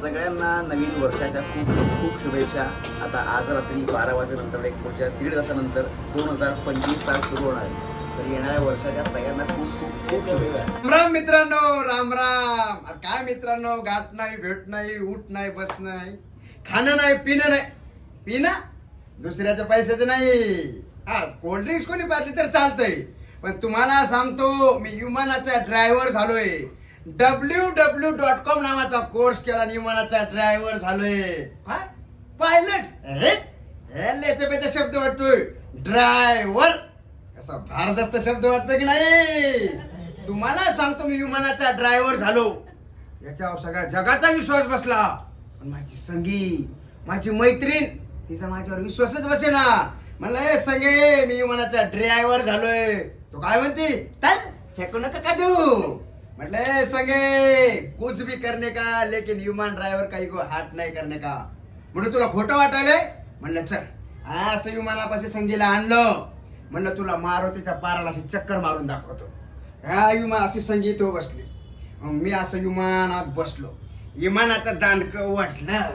सगळ्यांना नवीन वर्षाच्या खूप खूप शुभेच्छा. आता आज रात्री बारा वाजेनंतर एक पुढच्या दीड तासानंतर दोन हजार पंचवीस तास सुरू होणार आहे. तर येणाऱ्या वर्षाच्या सगळ्यांना खूप खूप खूप शुभेच्छा. राम राम मित्रांनो राम राम. काय मित्रांनो गाठ नाही भेट नाही उठ नाही बस नाही. खाणं नाही पिणं नाही. पिणं? दुसऱ्याच्या पैशाचं नाही. हा कोल्ड्रिंक्स कोणी पाहिजे तर चालतंय. पण तुम्हाला सांगतो मी विमानाचा ड्रायव्हर झालोय. डब्ल्यू डब्ल्यू डॉट कॉम नावाचा कोर्स केला विमानाचा ड्रायव्हर झालोय. काय? पायलट. अरे याचा शब्द वाटतोय. ड्रायव्हर कसा भारदस्त शब्द वाटतो की नाही? तुम्हाला सांगतो मी विमानाचा ड्रायव्हर झालो. याच्यावर सगळ्या जगाचा विश्वास बसला. पण माझी संगी माझी मैत्रीण तिचा माझ्यावर विश्वासच बसेना. म्हणलं ए संगे मी विमानाचा ड्रायव्हर झालोय. तो काय म्हणते? चल फेकू नका का तू? म्हटले संगे कुछ भी करने का लेकिन विमान ड्रायव्हर काही को हात नाही करणे का? म्हणून तुला खोटं वाटायलंय? म्हणलं चल असं विमानापाशी संगीला आणलं. म्हणलं तुला मारुतीच्या पाराला अशी चक्कर मारून दाखवतो. ह्या विमान अशी संगीत बसली. मग मी असं विमानात बसलो. विमानाचं दांडक वाढलं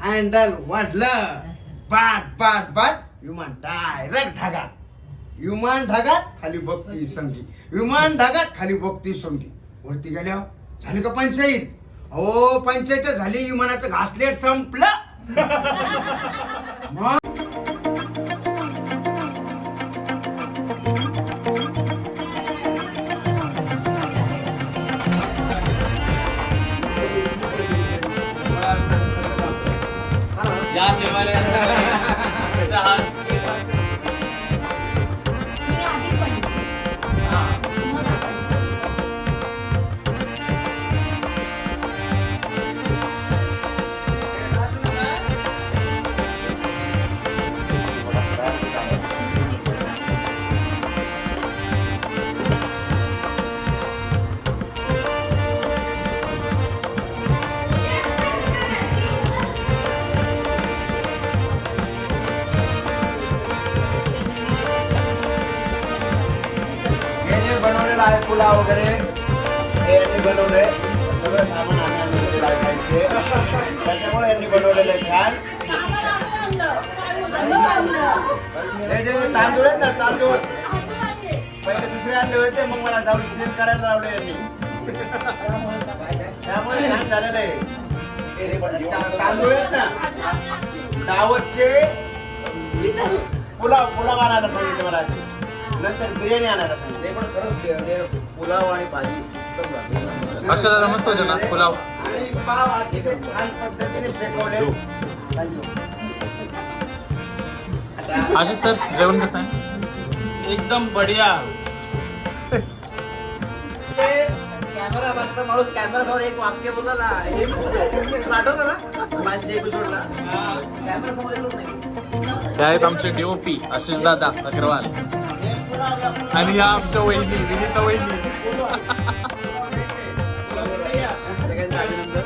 हँडल वाढलं बाट बाट बाट विमान डायरेक्ट ढगात विमान ढगात खाली बघती संगी. विमान ढगात खाली बघती संगी. वरती गेल्या झाली का पंचायत? हो पंचायत झाली विमानाचं घासलेट संपलं. मग? बनवलेलं आहे पुलाव वगैरे. हे यांनी बनवलंय. सगळं सामान आम्ही साहित्य. त्याच्यामुळे यांनी बनवलेलं आहे छान. हे जे तांदूळ आहेत ना तांदूळ. पहिले दुसरे आणले होते मग मला जाऊन क्लीन करायला लावले यांनी. त्यामुळे छान झालेलं आहे. तांदूळ आहेत ना दावतचे पुलाव पुलाव आणायला सांगितलं मला नंतर बिर्याणी आणायला सांगितलं. ते पण खरंच पुलाव आणि भाजी उत्तम झाली. अक्षराला मस्त होते ना पुलाव. आणि पाव अतिशय छान पद्धतीने शेकवले आशिष सर जेवण कसं आहे? एकदम बढिया. कॅमेरा मागचा माणूस कॅमेरा समोर एक वाक्य बोलला ना हे आठवतं ना? माझ्या एपिसोडला कॅमेरा समोर येतच नाही. आमचे डीओपी आशिष दादा अग्रवाल. आणि ह्या आमच्या वहिनी विनीता वहिनी. सगळ्यांचं अभिनंदन